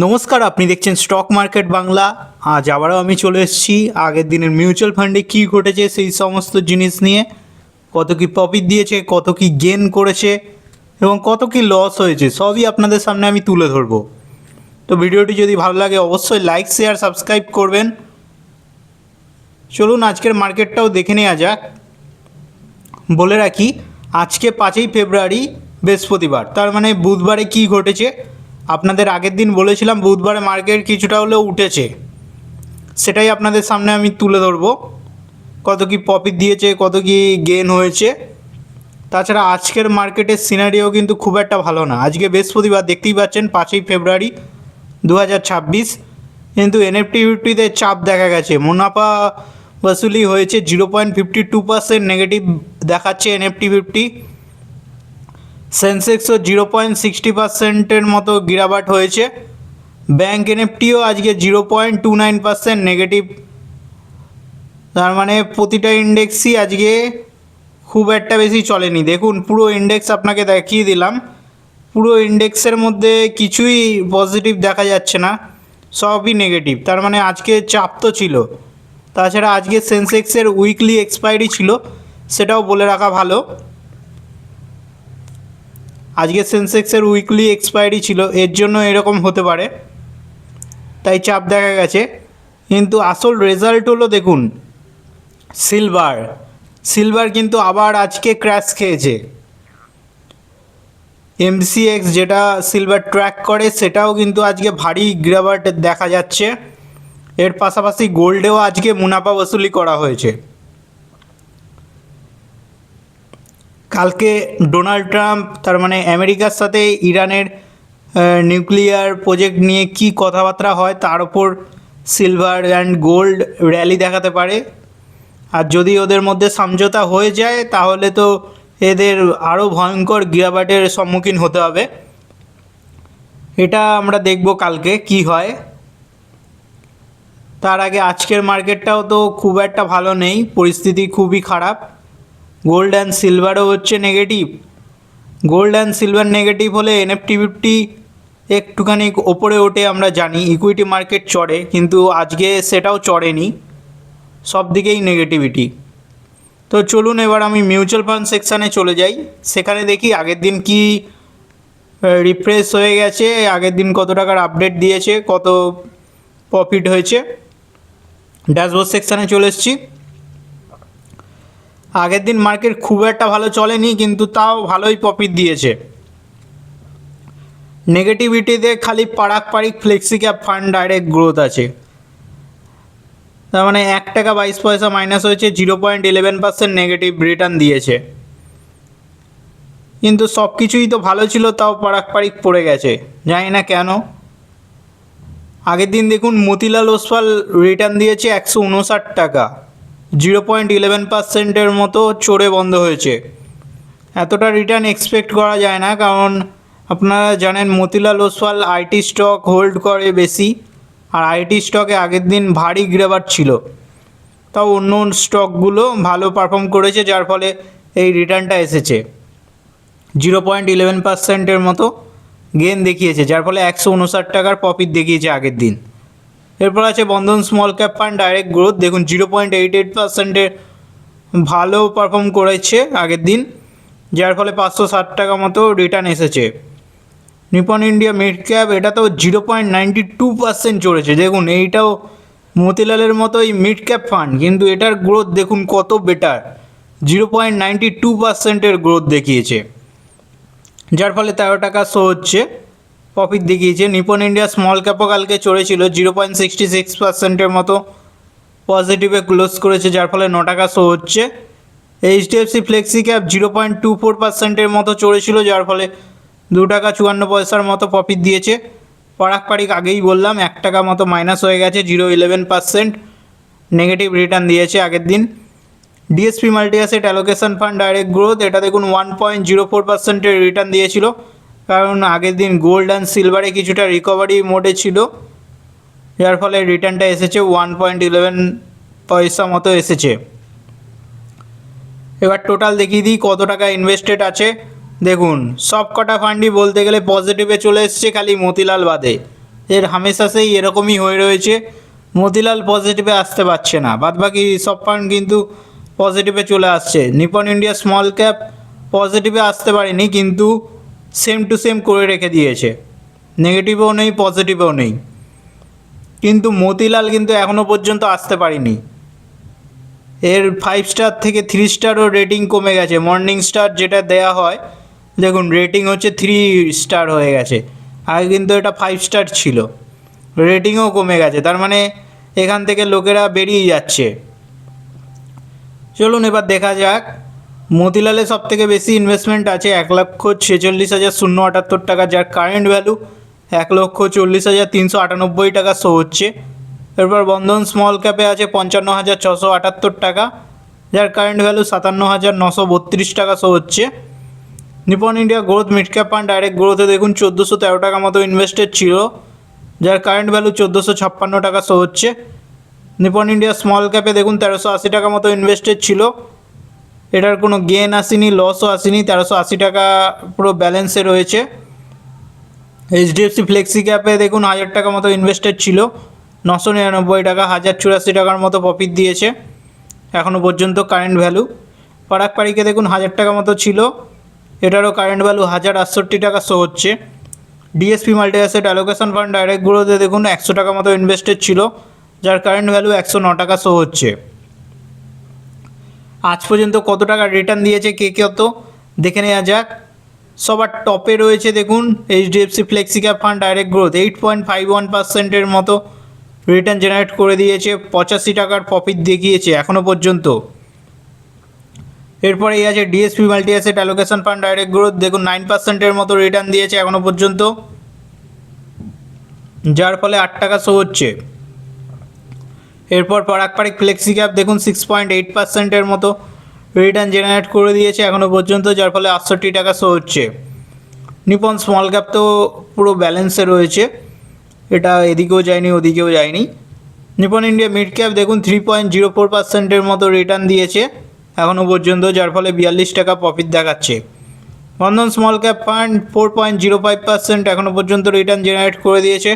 নমস্কার, আপনি দেখছেন স্টক মার্কেট বাংলা আজ আবারও আমি চলে এসেছি। আগের দিনের মিউচুয়াল ফান্ডে কী ঘটেছে সেই সমস্ত জিনিস নিয়ে, কত কি প্রফিট দিয়েছে, কত কি গেন করেছে এবং কত কি লস হয়েছে, সবই আপনাদের সামনে আমি তুলে ধরবো। তো ভিডিওটি যদি ভালো লাগে, অবশ্যই লাইক শেয়ার সাবস্ক্রাইব করবেন। চলুন, আজকের মার্কেটটাও দেখে নেওয়া যাক। বলে রাখি, আজকে পাঁচই ফেব্রুয়ারি, বৃহস্পতিবার। তার মানে বুধবারে কি ঘটেছে? আপনাদের আগের দিন বলেছিলাম বুধবারে মার্কেট কিছুটা হলেও উঠেছে। সেটাই আপনাদের সামনে আমি তুলে ধরবো। কত কি প্রফিট দিয়েছে, কত কি গেন হয়েছে। তাছাড়া আজকের মার্কেটের সিনারিও কিন্তু খুব একটা ভালো না। আজকে বৃহস্পতিবার দেখতেই পাচ্ছেন পাঁচই ফেব্রুয়ারি দু হাজার ছাব্বিশ। কিন্তু এনএফটি ফিফটিতে চাপ দেখা গেছে। মুনাফা বসুলি হয়েছে zero point fifty two percent negative দেখাচ্ছে এনএফটি ফিফটি সেন্সেক্সও জিরো পয়েন্ট সিক্সটি পার্সেন্টের মতো গিরাবাট হয়েছে। ব্যাঙ্ক এনএফটিও আজকে zero point two nine percent negative. তার মানে প্রতিটা ইন্ডেক্সই আজকে খুব একটা বেশি চলেনি। দেখুন, পুরো ইন্ডেক্স আপনাকে দেখিয়ে দিলাম। পুরো ইন্ডেক্সের মধ্যে কিছুই পজিটিভ দেখা যাচ্ছে না, সবই নেগেটিভ। তার মানে আজকে চাপ তো ছিল। তাছাড়া আজকে সেন্সেক্সের উইকলি এক্সপায়ারি ছিল, সেটাও বলে রাখা ভালো। আজকে সেন্সেক্সের উইকলি এক্সপায়ারি ছিল, এর জন্য এরকম হতে পারে। তাই চাপ দেখা গেছে। কিন্তু আসল রেজাল্ট হলো দেখুন সিলভার সিলভার কিন্তু আবার আজকে ক্র্যাশ খেয়েছে। এমসিএক্স যেটা সিলভার ট্র্যাক করে, সেটাও কিন্তু আজকে ভারী গ্রাবার্ট দেখা যাচ্ছে। এর পাশাপাশি গোল্ডেও আজকে মুনাফা বসুলি করা হয়েছে। কালকে ডোনাল্ড ট্রাম্প, তার মানে আমেরিকার সাথে ইরানের নিউক্লিয়ার প্রজেক্ট নিয়ে কি কথাবার্তা হয়, তার ওপর সিলভার অ্যান্ড গোল্ড র্যালি দেখাতে পারে। আর যদি ওদের মধ্যে সমঝোতা হয়ে যায়, তাহলে তো এদের আরও ভয়ঙ্কর গিরাবাটের সম্মুখীন হতে হবে। এটা আমরা দেখব কালকে কি হয়। তার আগে আজকের মার্কেটটাও তো খুব একটা ভালো নেই, পরিস্থিতি খুবই খারাপ। গোল্ড অ্যান্ড সিলভারও হচ্ছে negative gold and silver negative হলে এনএফটি ফিফটি একটুখানি ওপরে ওঠে আমরা জানি ইকুইটি মার্কেট চড়ে, কিন্তু আজকে সেটাও চড়েনি, সব দিকেই নেগেটিভিটি তো চলুন এবার আমি মিউচুয়াল ফান্ড সেকশানে চলে যাই, সেখানে দেখি আগের দিন কি রিফ্রেশ হয়ে গেছে, আগের দিন কত টাকার আপডেট দিয়েছে, কত প্রফিট হয়েছে। ড্যাশবোর্ড সেকশানে চলে এসেছি। আগের দিন মার্কেট খুব একটা ভালো চলেনি, কিন্তু তাও ভালোই প্রফিট দিয়েছে। নেগেটিভিটিতে খালি Parikh flexi cap fund direct growth আছে। তার মানে এক টাকা বাইশ পয়সা মাইনাস হয়েছে zero point eleven percent negative return দিয়েছে। কিন্তু সব কিছুই তো ভালো ছিল, তাও পারাক পারিক পড়ে গেছে। জানি না কেন। আগের দিন দেখুন মতিলাল ওসওয়াল রিটার্ন দিয়েছে একশো উনষাট টাকা। জিরো পয়েন্ট ইলেভেন পার্সেন্টের মতো চড়ে বন্ধ হয়েছে। এতটা রিটার্ন এক্সপেক্ট করা যায় না, কারণ আপনারা জানেন Motilal Oswal IT stock hold করে বেশি, আর আইটি স্টকে আগের দিন ভারী গ্রেবার ছিল। তাও অন্য স্টকগুলো ভালো পারফর্ম করেছে, যার ফলে এই রিটার্নটা এসেছে। জিরো পয়েন্ট ইলেভেন পার্সেন্টের মতো গেন দেখিয়েছে, যার ফলে একশো উনষাট টাকার প্রফিট দেখিয়েছে আগের দিন। এরপর আছে Bandhan small cap fund direct growth দেখুন জিরো পয়েন্ট এইট এইট পার্সেন্টের ভালো পারফর্ম করেছে আগের দিন, যার ফলে পাঁচশো ষাট টাকা মতো রিটার্ন এসেছে। নিপন ইন্ডিয়া মিড ক্যাপ এটা তো zero point ninety two percent চড়েছে। দেখুন, এইটাও মতিলালের মতোই মিড ক্যাপ ফান্ড কিন্তু এটার গ্রোথ দেখুন কত better zero point ninety two পার্সেন্টের গ্রোথ দেখিয়েছে। যার ফলে তেরো টাকা শো হচ্ছে। প্রফিট দেখিয়েছে। নিপন ইন্ডিয়া স্মল ক্যাপও কালকে চড়েছিল জিরো পয়েন্ট সিক্সটি সিক্স পার্সেন্টের মতো পজিটিভে ক্লোজ করেছে, যার ফলে ন টাকা শো হচ্ছে। HDFC flexi cap zero point two four পার্সেন্টের মতো চড়েছিল, যার ফলে দু টাকা চুয়ান্ন পয়সার মতো প্রফিট দিয়েছে। পারাক পারিক আগেই বললাম, এক টাকা মতো মাইনাস হয়ে গেছে zero eleven percent negative return দিয়েছে আগের দিন। DSP multi asset allocation fund direct growth এটা দেখুন ওয়ান পয়েন্ট জিরো ফোর পার্সেন্টের রিটার্ন দিয়েছিল। কারণ আগের দিন গোল্ড অ্যান্ড সিলভারে কিছুটা রিকভারি মোডে ছিল। যার ফলে রিটার্নটা এসেছে ওয়ান পয়েন্ট ইলেভেন পয়সা মতো এসেছে। এবার টোটাল দেখিয়ে দিই কত টাকা ইনভেস্টেড আছে। দেখুন সব কটা ফান্ডই বলতে গেলে পজিটিভে চলে এসছে খালি মতিলাল বাদে। এর হামেশা সেই এরকমই হয়ে রয়েছে। মতিলাল পজিটিভে আসতে পারছে না। বাদবাকি সব ফান্ড কিন্তু পজিটিভে চলে আসছে। নিপন ইন্ডিয়া স্মল ক্যাপ পজিটিভে আসতে পারেনি, কিন্তু সেম টু সেম করে রেখে দিয়েছে। নেগেটিভও নেই পজিটিভও নেই। কিন্তু মতিলাল কিন্তু এখনও পর্যন্ত আসতে পারেনি। এর ফাইভ স্টার থেকে থ্রি স্টারও রেটিং কমে গেছে। মর্নিং স্টার যেটা দেয়া হয়, দেখুন রেটিং হচ্ছে থ্রি স্টার হয়ে গেছে। আগে কিন্তু এটা ফাইভ স্টার ছিল। রেটিংও কমে গেছে। তার মানে এখান থেকে লোকেরা বেরিয়ে যাচ্ছে। চলুন এবার দেখা যাক। মতিলালে সব থেকে বেশি ইনভেস্টমেন্ট আছে এক লক্ষ ছেচল্লিশ হাজার শূন্য আটাত্তর টাকা, যার কারেন্ট ভ্যালু এক লক্ষ চল্লিশ হাজার তিনশো আটানব্বই টাকা শো হচ্ছে। এরপর বন্ধন স্মল ক্যাপে আছে পঞ্চান্ন হাজার ছশো আটাত্তর টাকা, যার কারেন্ট ভ্যালু সাতান্ন হাজার নশো বত্রিশ টাকা শো হচ্ছে। Nippon India growth mid cap fund direct গ্রোথে দেখুন চোদ্দোশো তেরো টাকা মতো ইনভেস্টেড ছিল, যার কারেন্ট ভ্যালু চোদ্দোশো ছাপ্পান্ন টাকা শো হচ্ছে। নিপন ইন্ডিয়া স্মল ক্যাপে দেখুন তেরোশো আশি টাকা মতো ইনভেস্টেড ছিল এটার কোনো গেন আসেনি লসও আসেনি, তেরোশো আশি টাকা পুরো ব্যালেন্সে রয়েছে। এইচডিএফসি ফ্লেক্সি ক্যাপে দেখুন, হাজার টাকা মতো ইনভেস্টেড ছিল। নশো নিরানব্বই টাকা, হাজার চুরাশি টাকার মতো প্রফিট দিয়েছে। এখনও পর্যন্ত কারেন্ট ভ্যালু পারাক পাড়িকে দেখুন, হাজার টাকা মতো ছিল। এটারও কারেন্ট ভ্যালু হাজার আটষট্টি টাকা শো হচ্ছে। DSP multi asset allocation fund direct গ্রোথে দেখুন, একশো টাকা মতো ইনভেস্টেড ছিল। যার কারেন্ট ভ্যালু একশো ন টাকা শো হচ্ছে। আজ পর্যন্ত কত টাকা রিটার্ন দিয়েছে, কে কত দেখে নেওয়া যাক। সবার টপে রয়েছে দেখুন HDFC flexi cap fund direct growth eight point five one পার্সেন্টের মতো রিটার্ন জেনারেট করে দিয়েছে, পঁচাশি টাকার প্রফিট দেখিয়েছে এখনও পর্যন্ত। এরপরে এই আছে DSP multi asset allocation fund direct growth দেখুন নাইন পার্সেন্টের মতো রিটার্ন দিয়েছে এখনও পর্যন্ত। যার ফলে আট টাকা শো হচ্ছে। এরপর পারাকপারিক ফ্লেক্সি ক্যাপ দেখুন সিক্স পয়েন্ট এইট পার্সেন্টের মতো রিটার্ন জেনারেট করে দিয়েছে এখনও পর্যন্ত, যার ফলে আটষট্টি টাকা শো হচ্ছে। নিপন স্মল ক্যাপ তো পুরো ব্যালেন্সে রয়েছে। এটা এদিকেও যায়নি, ওদিকেও যায়নি। নিপন ইন্ডিয়া মিড ক্যাপ দেখুন থ্রি পয়েন্ট জিরো ফোর পার্সেন্টের মতো রিটার্ন দিয়েছে এখনও পর্যন্ত, যার ফলে বিয়াল্লিশ টাকা প্রফিট দেখাচ্ছে। Bandhan small cap fund four point zero five percent এখনও পর্যন্ত রিটার্ন জেনারেট করে দিয়েছে।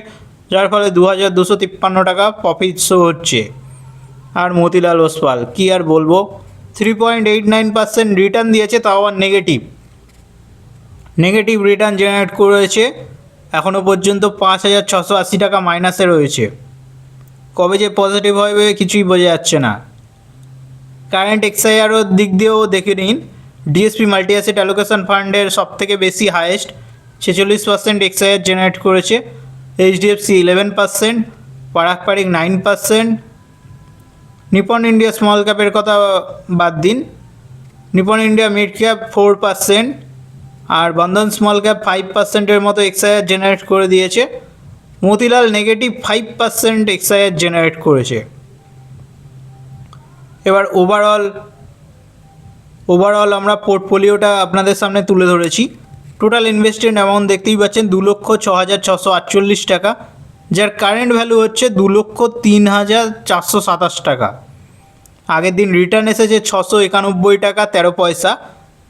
যার ফলে দু হাজার দুশো তিপ্পান্ন টাকা প্রফিট শো হচ্ছে। আর মতিলাল ওসওয়াল, কী আর বলব? Three point eight nine percent return দিয়েছে, তাও আবার নেগেটিভ নেগেটিভ রিটার্ন জেনারেট করেছে এখনও পর্যন্ত পাঁচ হাজার ছশো আশি টাকা মাইনাসে রয়েছে। কবে যে পজিটিভ হবে, কিছুই বোঝা যাচ্ছে না। কারেন্ট এক্সআইআরও দিক দিয়েও দেখে নিন। ডিএসপি মাল্টি অ্যাসেট অ্যালোকেশন ফান্ডের সব থেকে বেশি হায়েস্ট ছেচল্লিশ পার্সেন্ট এক্সআইআর জেনারেট করেছে। HDFC eleven percent Parag Parikh nine percent Nippon India small ক্যাপের কথা বাদ দিন। Nippon India mid cap four percent আর বন্ধন স্মল ক্যাপ ফাইভ পার্সেন্টের মতো এক্সআইআর জেনারেট করে দিয়েছে। Motilal negative five percent XIRR generate করেছে। এবার ওভারঅল ওভারঅল আমরা পোর্টফোলিওটা আপনাদের সামনে তুলে ধরেছি। টোটাল ইনভেস্টেড অ্যামাউন্ট দেখতেই পাচ্ছেন দু লক্ষ ছ হাজার ছশো আটচল্লিশ টাকা, যার কারেন্ট ভ্যালু হচ্ছে দু লক্ষ তিন হাজার চারশো সাতাশ টাকা। আগের দিন রিটার্ন এসেছে ছশো একানব্বই টাকা, তেরো পয়সা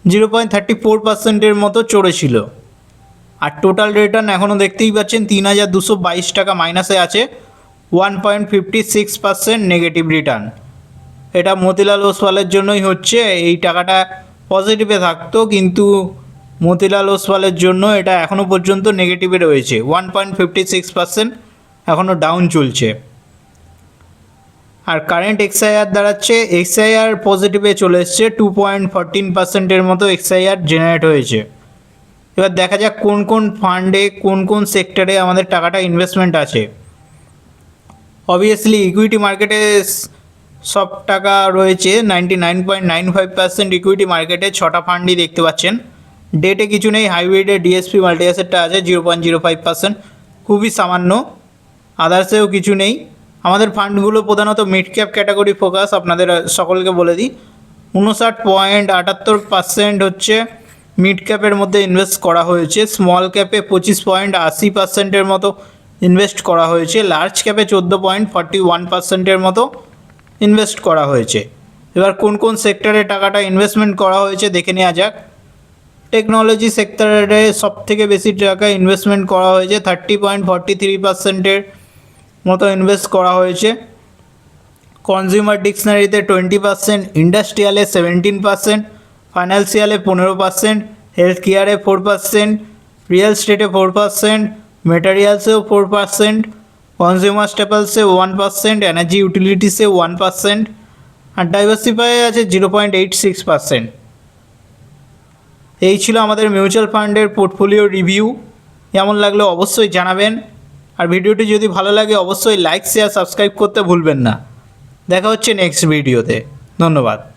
জিরো পয়েন্ট থার্টি ফোর পার্সেন্টের মতো চড়েছিল। আর টোটাল রিটার্ন এখনও দেখতেই পাচ্ছেন তিন হাজার দুশো বাইশ টাকা মাইনাসে আছে one point fifty six percent negative return এটা মতিলাল ওসওয়ালের জন্যই হচ্ছে, এই টাকাটা পজিটিভে থাকতো, কিন্তু মতিলাল ওসওয়ালের জন্য এটা এখনও পর্যন্ত নেগেটিভে রয়েছে। One point fifty six percent এখনও ডাউন চলছে। আর কারেন্ট এক্সআইআর দাঁড়াচ্ছে এক্সআইআর পজিটিভে চলে এসছে টু পয়েন্ট ফরটিন পার্সেন্টের মতো এক্সআইআর জেনারেট হয়েছে। এবার দেখা যাক কোন কোন ফান্ডে কোন কোন সেক্টরে আমাদের টাকাটা ইনভেস্টমেন্ট আছে। অবভিয়াসলি ইকুইটি মার্কেটে সব টাকা রয়েছে ninety nine point nine five percent equity মার্কেটে ছটা ফান্ডই দেখতে পাচ্ছেন। ডেটে কিছু নেই হাইব্রিডে ডিএসপি মাল্টিঅ্যাসেটটা আছে zero point zero five percent খুবই সামান্য। আদার্সেও কিছু নেই। আমাদের ফান্ডগুলো প্রধানত মিড ক্যাপ ক্যাটাগরি ফোকাস আপনাদের সকলকে বলে দিই। উনষাট পয়েন্ট আটাত্তর পার্সেন্ট হচ্ছে মিড ক্যাপের মধ্যে ইনভেস্ট করা হয়েছে। স্মল ক্যাপে পঁচিশ পয়েন্ট আশি পার্সেন্টের মতো ইনভেস্ট করা হয়েছে। লার্জ ক্যাপে চোদ্দ পয়েন্ট ফর্টি ওয়ান পার্সেন্টের মতো ইনভেস্ট করা হয়েছে। এবার কোন কোন সেক্টরে টাকাটা ইনভেস্টমেন্ট করা হয়েছে, দেখে নেওয়া যাক। টেকনোলজি সেক্টরে সব থেকে বেশি টাকা ইনভেস্টমেন্ট করা হয়েছে থার্টি পয়েন্ট ফর্টি থ্রি পার্সেন্টের মতো ইনভেস্ট করা হয়েছে। কনজিউমার ডিকশনারিতে টোয়েন্টি পার্সেন্ট ইন্ডাস্ট্রিয়ালে সেভেন্টিন পার্সেন্ট ফাইন্যান্সিয়ালে পনেরো পার্সেন্ট হেলথ কেয়ারে ফোর পার্সেন্ট রিয়েল স্টেটে ফোর পার্সেন্ট মেটারিয়ালসেও ফোর পার্সেন্ট কনজিউমার স্টেপলসে ওয়ান পার্সেন্ট এনার্জি ইউটিলিটিসে ওয়ান পার্সেন্ট আর ডাইভার্সিফাই আছে zero point eight six percent এই ছিল আমাদের মিউচুয়াল ফান্ডের পোর্টফোলিও রিভিউ। কেমন লাগল অবশ্যই জানাবেন। আর ভিডিওটি যদি ভালো লাগে, অবশ্যই লাইক, শেয়ার, সাবস্ক্রাইব করতে ভুলবেন না। দেখা হচ্ছে নেক্সট ভিডিওতে। ধন্যবাদ।